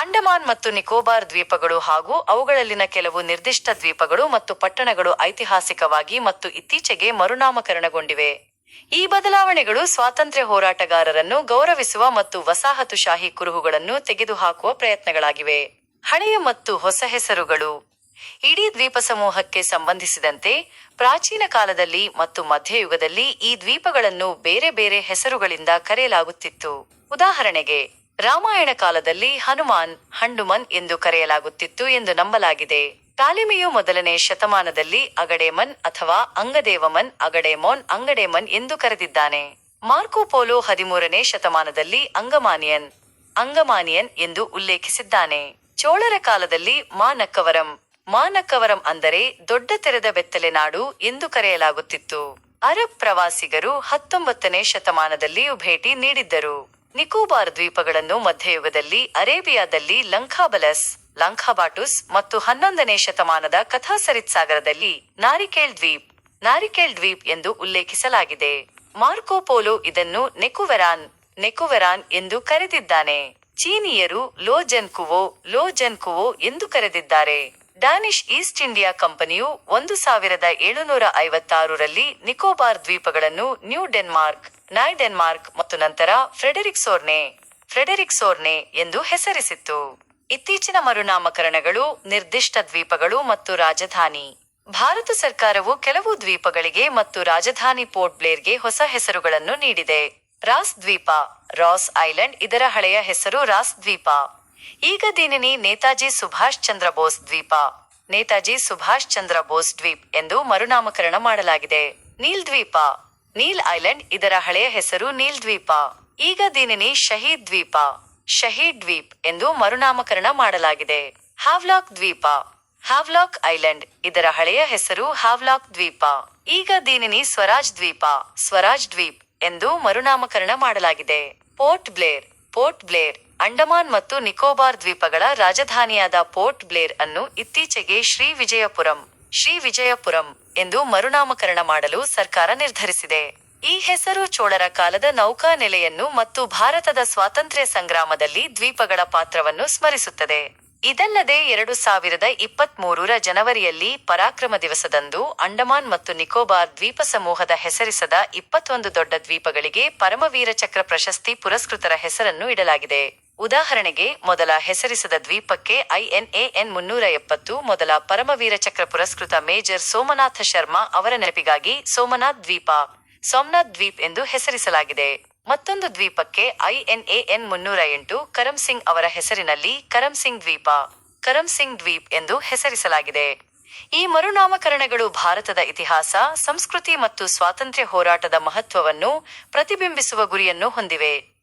ಅಂಡಮಾನ್ ಮತ್ತು ನಿಕೋಬಾರ್ ದ್ವೀಪಗಳು ಹಾಗೂ ಅವುಗಳಲ್ಲಿನ ಕೆಲವು ನಿರ್ದಿಷ್ಟ ದ್ವೀಪಗಳು ಮತ್ತು ಪಟ್ಟಣಗಳು ಐತಿಹಾಸಿಕವಾಗಿ ಮತ್ತು ಇತ್ತೀಚೆಗೆ ಮರುನಾಮಕರಣಗೊಂಡಿವೆ. ಈ ಬದಲಾವಣೆಗಳು ಸ್ವಾತಂತ್ರ್ಯ ಹೋರಾಟಗಾರರನ್ನು ಗೌರವಿಸುವ ಮತ್ತು ವಸಾಹತುಶಾಹಿ ಕುರುಹುಗಳನ್ನು ತೆಗೆದುಹಾಕುವ ಪ್ರಯತ್ನಗಳಾಗಿವೆ. ಹಳೆಯ ಮತ್ತು ಹೊಸ ಹೆಸರುಗಳು. ಇಡೀ ದ್ವೀಪ ಸಮೂಹಕ್ಕೆ ಸಂಬಂಧಿಸಿದಂತೆ ಪ್ರಾಚೀನ ಕಾಲದಲ್ಲಿ ಮತ್ತು ಮಧ್ಯಯುಗದಲ್ಲಿ ಈ ದ್ವೀಪಗಳನ್ನು ಬೇರೆ ಬೇರೆ ಹೆಸರುಗಳಿಂದ ಕರೆಯಲಾಗುತ್ತಿತ್ತು. ಉದಾಹರಣೆಗೆ ರಾಮಾಯಣ ಕಾಲದಲ್ಲಿ ಹನುಮಾನ್ ಹಂಡುಮನ್ ಎಂದು ಕರೆಯಲಾಗುತ್ತಿತ್ತು ಎಂದು ನಂಬಲಾಗಿದೆ. ತಾಲಿಮೆಯು ಮೊದಲನೇ ಶತಮಾನದಲ್ಲಿ ಅಗಡೇಮನ್ ಅಥವಾ ಅಂಗದೇವಮನ್, ಅಗಡೇಮೋನ್, ಅಂಗಡೇಮನ್ ಎಂದು ಕರೆದಿದ್ದಾನೆ. ಮಾರ್ಕೋ ಪೋಲೋ ಹದಿಮೂರನೇ ಶತಮಾನದಲ್ಲಿ ಅಂಗಮಾನಿಯನ್ ಅಂಗಮಾನಿಯನ್ ಎಂದು ಉಲ್ಲೇಖಿಸಿದ್ದಾನೆ. ಚೋಳರ ಕಾಲದಲ್ಲಿ ಮಾನಕ್ಕವರಂ ಮಾನಕ್ಕವರಂ ಅಂದರೆ ದೊಡ್ಡ ತೆರೆದ ಬೆತ್ತಲೆ ನಾಡು ಎಂದು ಕರೆಯಲಾಗುತ್ತಿತ್ತು. ಅರಬ್ ಪ್ರವಾಸಿಗರು ಹತ್ತೊಂಬತ್ತನೇ ಶತಮಾನದಲ್ಲಿಯೂ ಭೇಟಿ ನೀಡಿದ್ದರು. ನಿಕೋಬಾರ್ ದ್ವೀಪಗಳನ್ನು ಮಧ್ಯಯುಗದಲ್ಲಿ ಅರೇಬಿಯಾದಲ್ಲಿ ಲಂಕಾಬಲಸ್, ಲಂಕಾಬಾಟುಸ್ ಮತ್ತು ಹನ್ನೊಂದನೇ ಶತಮಾನದ ಕಥಾಸರಿತ್ ಸಾಗರದಲ್ಲಿ ನಾರಿಕೇಲ್ ದ್ವೀಪ್ ನಾರಿಕೇಲ್ ದ್ವೀಪ್ ಎಂದು ಉಲ್ಲೇಖಿಸಲಾಗಿದೆ. ಮಾರ್ಕೋ ಪೋಲೋ ಇದನ್ನು ನೆಕುವೆರಾನ್ ನೆಕುವೆರಾನ್ ಎಂದು ಕರೆದಿದ್ದಾನೆ. ಚೀನಿಯರು ಲೋ ಜನ್ಕುವೋ ಲೋ ಜನ್ಕುವೋ ಎಂದು ಕರೆದಿದ್ದಾರೆ. ಡ್ಯಾನಿಶ್ ಈಸ್ಟ್ ಇಂಡಿಯಾ ಕಂಪನಿಯು ಒಂದು ಸಾವಿರದ ಏಳುನೂರ ಐವತ್ತಾರರಲ್ಲಿ ನಿಕೋಬಾರ್ ದ್ವೀಪಗಳನ್ನು ನ್ಯೂ ಡೆನ್ಮಾರ್ಕ್, ನಾಯ್ ಡೆನ್ಮಾರ್ಕ್ ಮತ್ತು ನಂತರ ಫ್ರೆಡೆರಿಕ್ ಸೋರ್ನೆ ಫ್ರೆಡೆರಿಕ್ ಸೋರ್ನೆ ಎಂದು ಹೆಸರಿಸಿತ್ತು. ಇತ್ತೀಚಿನ ಮರುನಾಮಕರಣಗಳು ನಿರ್ದಿಷ್ಟ ದ್ವೀಪಗಳು ಮತ್ತು ರಾಜಧಾನಿ. ಭಾರತ ಸರ್ಕಾರವು ಕೆಲವು ದ್ವೀಪಗಳಿಗೆ ಮತ್ತು ರಾಜಧಾನಿ ಪೋರ್ಟ್ ಬ್ಲೇರ್ಗೆ ಹೊಸ ಹೆಸರುಗಳನ್ನು ನೀಡಿದೆ. ರಾಸ್ ದ್ವೀಪ, ರಾಸ್ ಐಲ್ಯಾಂಡ್ ಇದರ ಹಳೆಯ ಹೆಸರು ರಾಸ್ ದ್ವೀಪ. ಈಗ ದೀನಿನಿ ನೇತಾಜಿ ಸುಭಾಷ್ ಚಂದ್ರ ಬೋಸ್ ದ್ವೀಪ ನೇತಾಜಿ ಸುಭಾಷ್ ಚಂದ್ರ ಬೋಸ್ ದ್ವೀಪ್ ಎಂದು ಮರುನಾಮಕರಣ ಮಾಡಲಾಗಿದೆ. ನೀಲ್ ದ್ವೀಪ. ನೀಲ್ ಐಲ್ಯಾಂಡ್ ಇದರ ಹಳೆಯ ಹೆಸರು ನೀಲ್ ದ್ವೀಪ. ಈಗ ದೀನಿನಿ ಶಹೀದ್ ದ್ವೀಪ. ಶಹೀದ್ ದ್ವೀಪ್ ಎಂದು ಮರುನಾಮಕರಣ ಮಾಡಲಾಗಿದೆ. ಹಾವ್ಲಾಕ್ ದ್ವೀಪ. ಹಾವ್ಲಾಕ್ ಐಲ್ಯಾಂಡ್ ಇದರ ಹಳೆಯ ಹೆಸರು ಹಾವ್ಲಾಕ್ ದ್ವೀಪ. ಈಗ ದೀನಿನಿ ಸ್ವರಾಜ್ ದ್ವೀಪ. ಸ್ವರಾಜ್ ದ್ವೀಪ್ ಎಂದು ಮರುನಾಮಕರಣ ಮಾಡಲಾಗಿದೆ. Port Blair. Port Blair. Andaman ಮತ್ತು ನಿಕೋಬಾರ್ ದ್ವೀಪಗಳ ರಾಜಧಾನಿಯಾದ ಪೋರ್ಟ್ ಬ್ಲೇರ್ ಅನ್ನು ಇತ್ತೀಚೆಗೆ ಶ್ರೀ ವಿಜಯಪುರಂ ಶ್ರೀ ವಿಜಯಪುರಂ ಎಂದು ಮರುನಾಮಕರಣ ಮಾಡಲು ಸರ್ಕಾರ ನಿರ್ಧರಿಸಿದೆ. ಈ ಹೆಸರು ಚೋಳರ ಕಾಲದ ನೌಕಾ ನೆಲೆಯನ್ನು ಮತ್ತು ಭಾರತದ ಸ್ವಾತಂತ್ರ್ಯ ಸಂಗ್ರಾಮದಲ್ಲಿ ದ್ವೀಪಗಳ ಪಾತ್ರವನ್ನು ಸ್ಮರಿಸುತ್ತದೆ. ಇದಲ್ಲದೆ ಎರಡು ಸಾವಿರದ ಇಪ್ಪತ್ತ್ ಮೂರರ ಜನವರಿಯಲ್ಲಿ ಪರಾಕ್ರಮ ದಿವಸದಂದು ಅಂಡಮಾನ್ ಮತ್ತು ನಿಕೋಬಾರ್ ದ್ವೀಪ ಸಮೂಹದ ಹೆಸರಿಸದ ಇಪ್ಪತ್ತೊಂದು ದೊಡ್ಡ ದ್ವೀಪಗಳಿಗೆ ಪರಮವೀರ ಚಕ್ರ ಪ್ರಶಸ್ತಿ ಪುರಸ್ಕೃತರ ಹೆಸರನ್ನು ಇಡಲಾಗಿದೆ. ಉದಾಹರಣೆಗೆ, ಮೊದಲ ಹೆಸರಿಸದ ದ್ವೀಪಕ್ಕೆ ಐಎನ್ಎಎನ್ ಮುನ್ನೂರ ಎಪ್ಪತ್ತು, ಮೊದಲ ಪರಮವೀರ ಚಕ್ರ ಪುರಸ್ಕೃತ ಮೇಜರ್ ಸೋಮನಾಥ ಶರ್ಮಾ ಅವರ ನೆನಪಿಗಾಗಿ ಸೋಮನಾಥ್ ದ್ವೀಪ, ಸೋಮನಾಥ್ ದ್ವೀಪ್ ಎಂದು ಹೆಸರಿಸಲಾಗಿದೆ. ಮತ್ತೊಂದು ದ್ವೀಪಕ್ಕೆ ಐಎನ್ಎಎನ್ ಮುನ್ನೂರ ಎಂಟು, ಕರಂ ಸಿಂಗ್ ಅವರ ಹೆಸರಿನಲ್ಲಿ ಕರಮ್ ಸಿಂಗ್ ದ್ವೀಪ, ಕರಂ ಸಿಂಗ್ ದ್ವೀಪ್ ಎಂದು ಹೆಸರಿಸಲಾಗಿದೆ. ಈ ಮರುನಾಮಕರಣಗಳು ಭಾರತದ ಇತಿಹಾಸ, ಸಂಸ್ಕೃತಿ ಮತ್ತು ಸ್ವಾತಂತ್ರ್ಯ ಹೋರಾಟದ ಮಹತ್ವವನ್ನು ಪ್ರತಿಬಿಂಬಿಸುವ ಗುರಿಯನ್ನು ಹೊಂದಿವೆ.